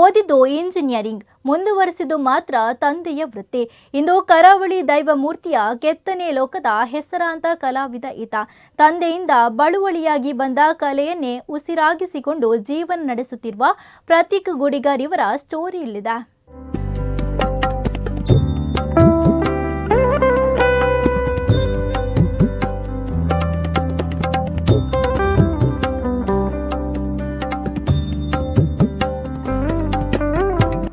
ಓದಿದ್ದು ಇಂಜಿನಿಯರಿಂಗ್, ಮುಂದುವರೆಸಿದ್ದು ಮಾತ್ರ ತಂದೆಯ ವೃತ್ತಿ. ಇಂದು ಕರಾವಳಿ ದೈವ ಮೂರ್ತಿಯ ಕೆತ್ತನೆ ಲೋಕದ ಹೆಸರಾಂತ ಕಲಾವಿದ ಈತ. ತಂದೆಯಿಂದ ಬಳುವಳಿಯಾಗಿ ಬಂದ ಕಲೆಯನ್ನೇ ಉಸಿರಾಗಿಸಿಕೊಂಡು ಜೀವನ ನಡೆಸುತ್ತಿರುವ ಪ್ರತೀಕ್ ಗುಡಿಗಾರ್ ಇವರ ಸ್ಟೋರಿ ಇಲ್ಲಿದೆ.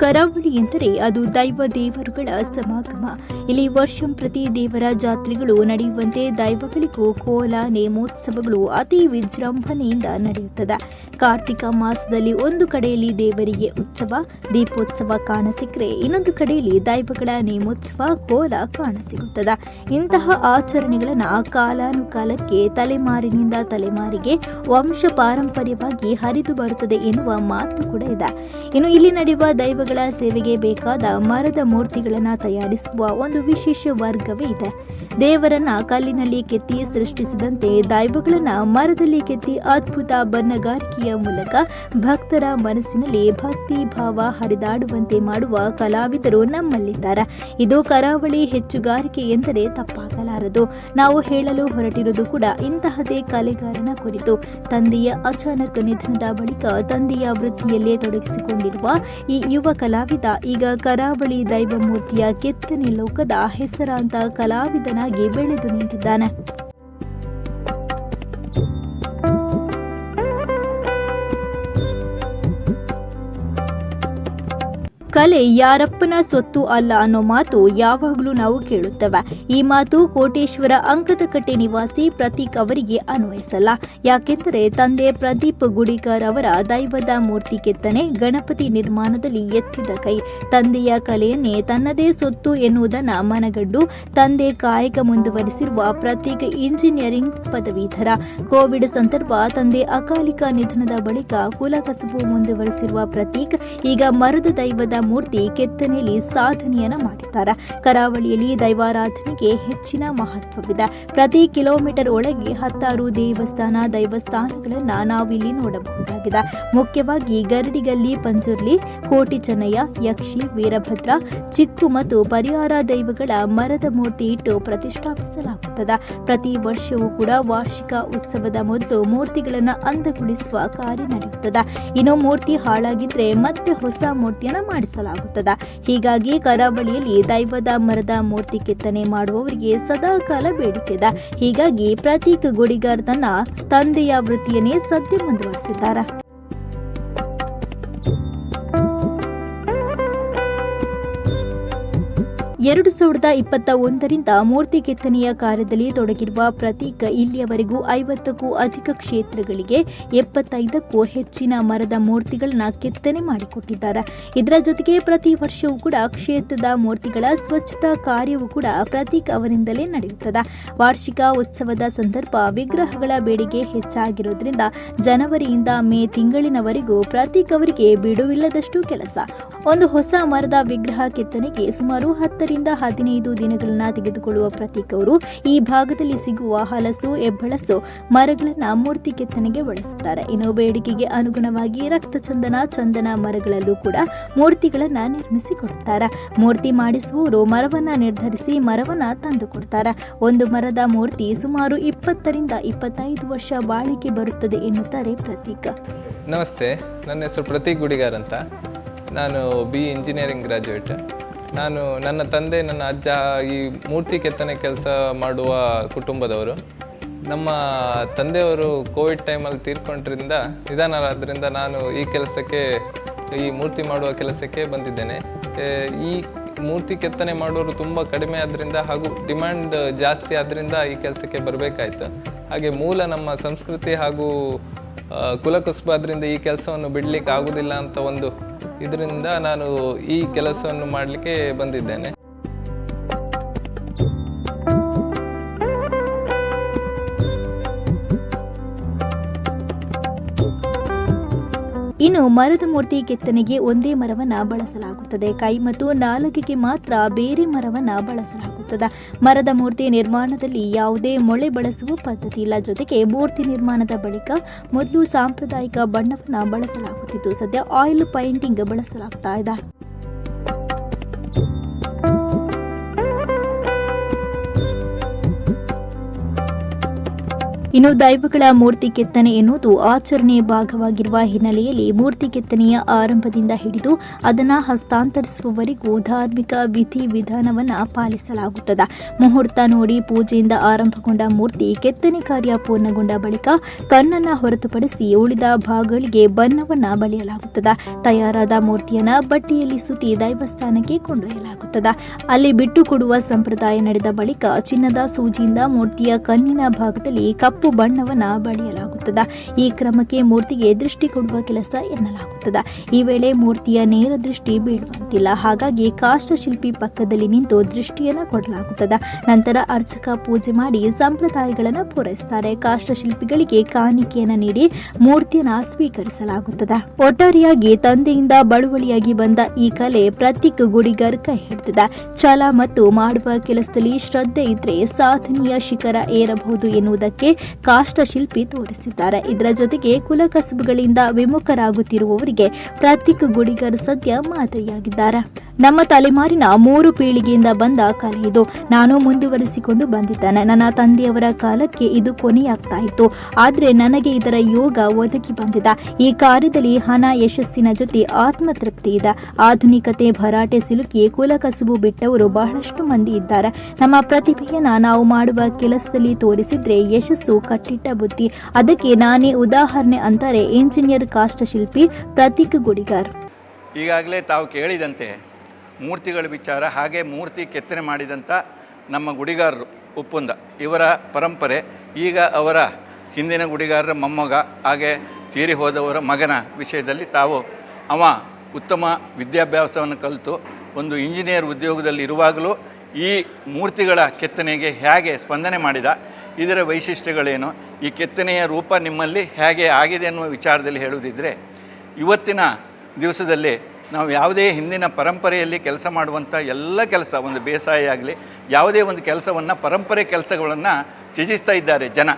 ಕರಾವಳಿ ಎಂದರೆ ಅದು ದೈವ ದೇವರುಗಳ ಸಮಾಗಮ. ಇಲ್ಲಿ ವರ್ಷಂ ಪ್ರತಿ ದೇವರ ಜಾತ್ರೆಗಳು ನಡೆಯುವಂತೆ ದೈವಗಳಿಗೂ ಕೋಲ, ನೇಮೋತ್ಸವಗಳು ಅತಿ ವಿಜೃಂಭಣೆಯಿಂದ ನಡೆಯುತ್ತದೆ. ಕಾರ್ತಿಕ ಮಾಸದಲ್ಲಿ ಒಂದು ಕಡೆಯಲ್ಲಿ ದೇವರಿಗೆ ಉತ್ಸವ, ದೀಪೋತ್ಸವ ಕಾಣಸಿಕ್ಕರೆ ಇನ್ನೊಂದು ಕಡೆಯಲ್ಲಿ ದೈವಗಳ ನೇಮೋತ್ಸವ, ಕೋಲ ಕಾಣಸಿಗುತ್ತದೆ. ಇಂತಹ ಆಚರಣೆಗಳನ್ನು ಕಾಲಾನುಕಾಲಕ್ಕೆ ತಲೆಮಾರಿನಿಂದ ತಲೆಮಾರಿಗೆ ವಂಶ ಪಾರಂಪರ್ಯವಾಗಿ ಹರಿದು ಬರುತ್ತದೆ ಎನ್ನುವ ಮಾತು ಕೂಡ ಇದೆ. ಇನ್ನು ಇಲ್ಲಿ ನಡೆಯುವ ದೈವಗಳ ಸೇವೆಗೆ ಬೇಕಾದ ಮರದ ಮೂರ್ತಿಗಳನ್ನು ತಯಾರಿಸುವ ಒಂದು ವಿಶೇಷ ವರ್ಗವೇ ಇದೆ. ದೇವರನ್ನ ಕಲ್ಲಿನಲ್ಲಿ ಕೆತ್ತಿ ಸೃಷ್ಟಿಸಿದಂತೆ ದೈವಗಳನ್ನ ಮರದಲ್ಲಿ ಕೆತ್ತಿ ಅದ್ಭುತ ಬಣ್ಣಗಾರಿಕೆಯ ಮೂಲಕ ಭಕ್ತರ ಮನಸ್ಸಿನಲ್ಲಿ ಭಕ್ತಿ ಭಾವ ಹರಿದಾಡುವಂತೆ ಮಾಡುವ ಕಲಾವಿದರು ನಮ್ಮಲ್ಲಿದ್ದಾರೆ. ಇದು ಕರಾವಳಿ ಹೆಚ್ಚುಗಾರಿಕೆ ಎಂದರೆ ತಪ್ಪಾಗಲಾರದು. ನಾವು ಹೇಳಲು ಹೊರಟಿರುವುದು ಕೂಡ ಇಂತಹದೇ ಕಲೆಗಾರನ ಕುರಿತು. ತಂದೆಯ ಅಚಾನಕ ನಿಧನದ ಬಳಿಕ ತಂದೆಯ ವೃತ್ತಿಯಲ್ಲೇ ತೊಡಗಿಸಿಕೊಂಡಿರುವ ಈ ಯುವ ಕಲಾವಿದ ಈಗ ಕರಾವಳಿ ದೈವಮೂರ್ತಿಯ ಕೆತ್ತನೆ ಲೋಕದ ಹೆಸರಾಂತ ಕಲಾವಿದನಾಗಿ ಬೆಳೆದು ನಿಂತಿದ್ದಾನೆ. ಕಲೆ ಯಾರಪ್ಪನ ಸೊತ್ತು ಅಲ್ಲ ಅನ್ನೋ ಮಾತು ಯಾವಾಗಲೂ ನಾವು ಕೇಳುತ್ತೇವೆ. ಈ ಮಾತು ಕೋಟೇಶ್ವರ ಅಂಕದಕಟ್ಟೆ ನಿವಾಸಿ ಪ್ರತೀಕ್ ಅವರಿಗೆ ಅನ್ವಯಿಸಲ್ಲ. ಯಾಕೆಂದರೆ ತಂದೆ ಪ್ರದೀಪ್ ಗುಡಿಕರ್ ಅವರ ದೈವದ ಮೂರ್ತಿ ಕೆತ್ತನೆ ಗಣಪತಿ ನಿರ್ಮಾಣದಲ್ಲಿ ಎತ್ತಿದ ಕೈ. ತಂದೆಯ ಕಲೆಯನ್ನೇ ತನ್ನದೇ ಸೊತ್ತು ಎನ್ನುವುದನ್ನು ಮನಗಂಡು ತಂದೆ ಕಾಯಕ ಮುಂದುವರಿಸಿರುವ ಪ್ರತೀಕ್ ಇಂಜಿನಿಯರಿಂಗ್ ಪದವೀಧರ. ಕೋವಿಡ್ ಸಂದರ್ಭ ತಂದೆ ಅಕಾಲಿಕ ನಿಧನದ ಬಳಿಕ ಕುಲಕಸುಬು ಮುಂದುವರಿಸಿರುವ ಪ್ರತೀಕ್ ಈಗ ಮರದ ದೈವದ ಮೂರ್ತಿ ಕೆತ್ತನೆಯಲ್ಲಿ ಸಾಧನೆಯನ್ನ ಮಾಡಿದ್ದಾರೆ. ಕರಾವಳಿಯಲ್ಲಿ ದೈವಾರಾಧನೆಗೆ ಹೆಚ್ಚಿನ ಮಹತ್ವವಿದೆ. ಪ್ರತಿ ಕಿಲೋಮೀಟರ್ ಒಳಗೆ ಹತ್ತಾರು ದೇವಸ್ಥಾನ, ದೈವಸ್ಥಾನಗಳನ್ನ ನಾವಿಲ್ಲಿ ನೋಡಬಹುದಾಗಿದೆ. ಮುಖ್ಯವಾಗಿ ಗರಡಿಗಲ್ಲಿ, ಪಂಜುರ್ಲಿ ಕೋಟಿ ಚೆನ್ನಯ್ಯ ಯಕ್ಷಿ, ವೀರಭದ್ರ, ಚಿಕ್ಕು ಮತ್ತು ಪರಿಹಾರ ದೈವಗಳ ಮರದ ಮೂರ್ತಿ ಇಟ್ಟು ಪ್ರತಿಷ್ಠಾಪಿಸಲಾಗುತ್ತದೆ. ಪ್ರತಿ ವರ್ಷವೂ ಕೂಡ ವಾರ್ಷಿಕ ಉತ್ಸವದ ಮೊದಲು ಮೂರ್ತಿಗಳನ್ನು ಅಂದಗೊಳಿಸುವ ಕಾರ್ಯ ನಡೆಯುತ್ತದೆ. ಇನ್ನು ಮೂರ್ತಿ ಹಾಳಾಗಿದ್ರೆ ಮತ್ತೆ ಹೊಸ ಮೂರ್ತಿಯನ್ನ ಮಾಡಿಸಲಾಗುತ್ತದೆ ಹೀಗಾಗಿ ಕರಾವಳಿಯಲ್ಲಿ ದೈವದ ಮರದ ಮೂರ್ತಿ ಕೆತ್ತನೆ ಮಾಡುವವರಿಗೆ ಸದಾ ಕಾಲ ಬೇಡಿಕೆ ಇದೆ ಹೀಗಾಗಿ ಪ್ರತೀಕ್ ಗುಡಿಗಾರ್ ತನ್ನ ತಂದೆಯ ವೃತ್ತಿಯನ್ನೇ ಸದ್ಯ ಮುಂದುವರಿಸಿದ್ದಾರೆ. ಎರಡು ಸಾವಿರದ ಇಪ್ಪತ್ತ ಒಂದರಿಂದ ಮೂರ್ತಿ ಕೆತ್ತನೆಯ ಕಾರ್ಯದಲ್ಲಿ ತೊಡಗಿರುವ ಪ್ರತೀಕ ಇಲ್ಲಿಯವರೆಗೂ ಐವತ್ತಕ್ಕೂ ಅಧಿಕ ಕ್ಷೇತ್ರಗಳಿಗೆ ಎಪ್ಪತ್ತೈದಕ್ಕೂ ಹೆಚ್ಚಿನ ಮರದ ಮೂರ್ತಿಗಳನ್ನ ಕೆತ್ತನೆ ಮಾಡಿಕೊಟ್ಟಿದ್ದಾರೆ. ಇದರ ಜೊತೆಗೆ ಪ್ರತಿ ವರ್ಷವೂ ಕೂಡ ಕ್ಷೇತ್ರದ ಮೂರ್ತಿಗಳ ಸ್ವಚ್ಛತಾ ಕಾರ್ಯವೂ ಕೂಡ ಪ್ರತೀಕ್ ಅವರಿಂದಲೇ ನಡೆಯುತ್ತದೆ. ವಾರ್ಷಿಕ ಉತ್ಸವದ ಸಂದರ್ಭ ವಿಗ್ರಹಗಳ ಬೇಡಿಕೆ ಹೆಚ್ಚಾಗಿರೋದ್ರಿಂದ ಜನವರಿಯಿಂದ ಮೇ ತಿಂಗಳಿನವರೆಗೂ ಪ್ರತೀಕ್ ಅವರಿಗೆ ಬಿಡುವಿಲ್ಲದಷ್ಟು ಕೆಲಸ. ಒಂದು ಹೊಸ ಮರದ ವಿಗ್ರಹ ಕೆತ್ತನೆಗೆ ಸುಮಾರು ಹತ್ತರಿಂದ ಹದಿನೈದು ದಿನಗಳನ್ನ ತೆಗೆದುಕೊಳ್ಳುವ ಪ್ರತೀಕವರು ಈ ಭಾಗದಲ್ಲಿ ಸಿಗುವ ಹಲಸು ಎಬ್ಬಳಸು ಮರಗಳನ್ನ ಮೂರ್ತಿ ಕೆತ್ತನೆಗೆ ಬಳಸುತ್ತಾರೆ. ಇನ್ನು ಬೇಡಿಕೆಗೆ ಅನುಗುಣವಾಗಿ ರಕ್ತ ಚಂದನ ಚಂದನ ಮರಗಳಲ್ಲೂ ಕೂಡ ಮೂರ್ತಿಗಳನ್ನ ನಿರ್ಮಿಸಿಕೊಡುತ್ತಾರೆ. ಮೂರ್ತಿ ಮಾಡಿಸುವವರು ಮರವನ್ನ ನಿರ್ಧರಿಸಿ ಮರವನ್ನ ತಂದು ಕೊಡ್ತಾರೆ. ಒಂದು ಮರದ ಮೂರ್ತಿ ಸುಮಾರು ಇಪ್ಪತ್ತರಿಂದ ಇಪ್ಪತ್ತೈದು ವರ್ಷ ಬಾಳಿಕೆ ಬರುತ್ತದೆ ಎನ್ನುತ್ತಾರೆ ಪ್ರತೀಕ. ನಮಸ್ತೆ, ನನ್ನ ಹೆಸರು ಪ್ರತೀಕ್ ಗುಡಿಗಾರ್ ಅಂತ. ನಾನು ಬಿ ಇಂಜಿನಿಯರಿಂಗ್ ಗ್ರ್ಯಾಜುಯೇಟ್ ನಾನು ನನ್ನ ತಂದೆ, ನನ್ನ ಅಜ್ಜ ಈ ಮೂರ್ತಿ ಕೆತ್ತನೆ ಕೆಲಸ ಮಾಡುವ ಕುಟುಂಬದವರು. ನಮ್ಮ ತಂದೆಯವರು ಕೋವಿಡ್ ಟೈಮಲ್ಲಿ ತೀರ್ಕೊಂಡ್ರಿಂದ, ನಿಧಾನರಾದ್ರಿಂದ ನಾನು ಈ ಕೆಲಸಕ್ಕೆ, ಈ ಮೂರ್ತಿ ಮಾಡುವ ಕೆಲಸಕ್ಕೆ ಬಂದಿದ್ದೇನೆ. ಈ ಮೂರ್ತಿ ಕೆತ್ತನೆ ಮಾಡೋರು ತುಂಬ ಕಡಿಮೆ ಆದ್ದರಿಂದ ಹಾಗೂ ಡಿಮ್ಯಾಂಡ್ ಜಾಸ್ತಿ ಆದ್ದರಿಂದ ಈ ಕೆಲಸಕ್ಕೆ ಬರಬೇಕಾಯ್ತು. ಹಾಗೆ ಮೂಲ ನಮ್ಮ ಸಂಸ್ಕೃತಿ ಹಾಗೂ ಕುಲಕುಸುಬಾದ್ರಿಂದ ಈ ಕೆಲಸವನ್ನು ಬಿಡಲಿಕ್ಕೆ ಆಗುವುದಿಲ್ಲ ಅಂತ ಒಂದು ಇದರಿಂದ ನಾನು ಈ ಕೆಲಸವನ್ನು ಮಾಡಲಿಕ್ಕೆ ಬಂದಿದ್ದೇನೆ. ಇನ್ನು ಮರದ ಮೂರ್ತಿ ಕೆತ್ತನೆಗೆ ಒಂದೇ ಮರವನ್ನ ಬಳಸಲಾಗುತ್ತದೆ. ಕೈ ಮತ್ತು ನಾಲಗೆಗೆ ಮಾತ್ರ ಬೇರೆ ಮರವನ್ನ ಬಳಸಲಾಗುತ್ತದೆ. ಮರದ ಮೂರ್ತಿ ನಿರ್ಮಾಣದಲ್ಲಿ ಯಾವುದೇ ಮೊಳೆ ಬಳಸುವ ಪದ್ಧತಿ ಇಲ್ಲ. ಜೊತೆಗೆ ಮೂರ್ತಿ ನಿರ್ಮಾಣದ ಬಳಿಕ ಮೊದಲು ಸಾಂಪ್ರದಾಯಿಕ ಬಣ್ಣವನ್ನ ಬಳಸಲಾಗುತ್ತಿತ್ತು. ಸದ್ಯ ಆಯಿಲ್ ಪೈಂಟಿಂಗ್ ಬಳಸಲಾಗ್ತಾ ಇದೆ. ಇನ್ನು ದೈವಗಳ ಮೂರ್ತಿ ಕೆತ್ತನೆ ಎನ್ನುವುದು ಆಚರಣೆಯ ಭಾಗವಾಗಿರುವ ಹಿನ್ನೆಲೆಯಲ್ಲಿ ಮೂರ್ತಿ ಕೆತ್ತನೆಯ ಆರಂಭದಿಂದ ಹಿಡಿದು ಅದನ್ನು ಹಸ್ತಾಂತರಿಸುವವರೆಗೂ ಧಾರ್ಮಿಕ ವಿಧಿ ವಿಧಾನವನ್ನು ಪಾಲಿಸಲಾಗುತ್ತದೆ. ಮುಹೂರ್ತ ನೋಡಿ ಪೂಜೆಯಿಂದ ಆರಂಭಗೊಂಡ ಮೂರ್ತಿ ಕೆತ್ತನೆ ಕಾರ್ಯ ಪೂರ್ಣಗೊಂಡ ಬಳಿಕ ಕಣ್ಣನ್ನ ಹೊರತುಪಡಿಸಿ ಉಳಿದ ಭಾಗಗಳಿಗೆ ಬಣ್ಣವನ್ನು ಬಳಿಯಲಾಗುತ್ತದೆ. ತಯಾರಾದ ಮೂರ್ತಿಯನ್ನ ಬಟ್ಟೆಯಲ್ಲಿ ಸುತ್ತಿ ದೈವಸ್ಥಾನಕ್ಕೆ ಕೊಂಡೊಯ್ಯಲಾಗುತ್ತದೆ. ಅಲ್ಲಿ ಬಿಟ್ಟು ಕೊಡುವ ಸಂಪ್ರದಾಯ ನಡೆದ ಬಳಿಕ ಚಿನ್ನದ ಸೂಜಿಯಿಂದ ಮೂರ್ತಿಯ ಕಣ್ಣಿನ ಭಾಗದಲ್ಲಿ ಕಪ್ಪು ಬಣ್ಣವನ್ನ ಬಳಿಯಲಾಗುತ್ತದೆ. ಈ ಕ್ರಮಕ್ಕೆ ಮೂರ್ತಿಗೆ ದೃಷ್ಟಿ ಕೊಡುವ ಕೆಲಸ ಎನ್ನಲಾಗುತ್ತದೆ. ಈ ವೇಳೆ ಮೂರ್ತಿಯ ನೇರ ದೃಷ್ಟಿ ಬೀಳುವಂತಿಲ್ಲ. ಹಾಗಾಗಿ ಕಾಷ್ಟಶಿಲ್ಪಿ ಪಕ್ಕದಲ್ಲಿ ನಿಂತು ದೃಷ್ಟಿಯನ್ನ ಕೊಡಲಾಗುತ್ತದೆ. ನಂತರ ಅರ್ಚಕ ಪೂಜೆ ಮಾಡಿ ಸಂಪ್ರದಾಯಗಳನ್ನು ಪೂರೈಸುತ್ತಾರೆ ಕಾಷ್ಟಶಿಲ್ಪಿಗಳಿಗೆ ಕಾಣಿಕೆಯನ್ನ ನೀಡಿ ಮೂರ್ತಿಯನ್ನ ಸ್ವೀಕರಿಸಲಾಗುತ್ತದೆ. ಒಟ್ಟಾರೆಯಾಗಿ ತಂದೆಯಿಂದ ಬಳುವಳಿಯಾಗಿ ಬಂದ ಈ ಕಲೆ ಪ್ರತೀಕ್ ಗುಡಿಗರ್ ಕೈ ಹಿಡಿದಿದೆ ಛಲ ಮತ್ತು ಮಾಡುವ ಕೆಲಸದಲ್ಲಿ ಶ್ರದ್ಧೆ ಇದ್ರೆ ಸಾಧನೀಯ ಶಿಖರ ಏರಬಹುದು ಎನ್ನುವುದಕ್ಕೆ ಕಾಷ್ಟಶಿಲ್ಪಿ ತೋರಿಸಿದ್ದಾರೆ. ಇದರ ಜೊತೆಗೆ ಕುಲಕಸುಬುಗಳಿಂದ ವಿಮುಖರಾಗುತ್ತಿರುವವರಿಗೆ ಪ್ರತೀಕ್ ಗುಡಿಗರ್ ಸದ್ಯ ಮಾದರಿಯಾಗಿದ್ದಾರೆ ನಮ್ಮ ತಲೆಮಾರಿನ ಮೂರು ಪೀಳಿಗೆಯಿಂದ ಬಂದ ಕಲೆ ಇದು. ನಾನು ಮುಂದುವರಿಸಿಕೊಂಡು ಬಂದಿದ್ದೇನೆ. ನನ್ನ ತಂದೆಯವರ ಕಾಲಕ್ಕೆ ಇದು ಕೊನೆಯಾಗ್ತಾ ಇತ್ತು. ಆದರೆ ನನಗೆ ಇದರ ಯೋಗ ಒದಗಿ ಬಂದಿದೆ. ಈ ಕಾರ್ಯದಲ್ಲಿ ಹಣ, ಯಶಸ್ಸಿನ ಜೊತೆ ಆತ್ಮತೃಪ್ತಿ ಇದೆ. ಆಧುನಿಕತೆ, ಭರಾಟೆ, ಸಿಲುಕಿ ಕುಲಕಸುಬು ಬಿಟ್ಟವರು ಬಹಳಷ್ಟು ಮಂದಿ ಇದ್ದಾರೆ. ನಮ್ಮ ಪ್ರತಿಭೆಯನ್ನು ನಾವು ಮಾಡುವ ಕೆಲಸದಲ್ಲಿ ತೋರಿಸಿದ್ರೆ ಯಶಸ್ಸು ಕಟ್ಟಿಟ್ಟ ಬುತ್ತಿ ಅದಕ್ಕೆ ನಾನೇ ಉದಾಹರಣೆ ಅಂತಾರೆ ಇಂಜಿನಿಯರ್ ಕಾಷ್ಟಶಿಲ್ಪಿ ಪ್ರತೀಕ್ ಗುಡಿಗಾರ್. ಈಗಾಗಲೇ ತಾವು ಕೇಳಿದಂತೆ ಮೂರ್ತಿಗಳ ವಿಚಾರ, ಹಾಗೆ ಮೂರ್ತಿ ಕೆತ್ತನೆ ಮಾಡಿದಂಥ ನಮ್ಮ ಗುಡಿಗಾರರು ಉಪ್ಪುಂದ. ಇವರ ಪರಂಪರೆ, ಈಗ ಅವರ ಹಿಂದಿನ ಗುಡಿಗಾರರ ಮೊಮ್ಮಗ, ಹಾಗೆ ತೀರಿ ಹೋದವರ ಮಗನ ವಿಷಯದಲ್ಲಿ ತಾವು ಅವ ಉತ್ತಮ ವಿದ್ಯಾಭ್ಯಾಸವನ್ನು ಕಲಿತು, ಒಂದು ಇಂಜಿನಿಯರ್ ಉದ್ಯೋಗದಲ್ಲಿ ಇರುವಾಗಲೂ ಈ ಮೂರ್ತಿಗಳ ಕೆತ್ತನೆಗೆ ಹೇಗೆ ಸ್ಪಂದನೆ ಮಾಡಿದ ಇದರ ವೈಶಿಷ್ಟ್ಯಗಳೇನು? ಈ ಕೆತ್ತನೆಯ ರೂಪ ನಿಮ್ಮಲ್ಲಿ ಹೇಗೆ ಆಗಿದೆ ಅನ್ನುವ ವಿಚಾರದಲ್ಲಿ ಹೇಳುವುದಿದ್ದರೆ ಇವತ್ತಿನ ದಿವಸದಲ್ಲಿ ನಾವು ಯಾವುದೇ ಹಿಂದಿನ ಪರಂಪರೆಯಲ್ಲಿ ಕೆಲಸ ಮಾಡುವಂಥ ಎಲ್ಲ ಕೆಲಸ, ಒಂದು ಬೇಸಾಯ ಆಗಲಿ, ಯಾವುದೇ ಒಂದು ಕೆಲಸವನ್ನು ಪರಂಪರೆ ಕೆಲಸಗಳನ್ನು ತ್ಯಜಿಸ್ತಾ ಇದ್ದಾರೆ ಜನ.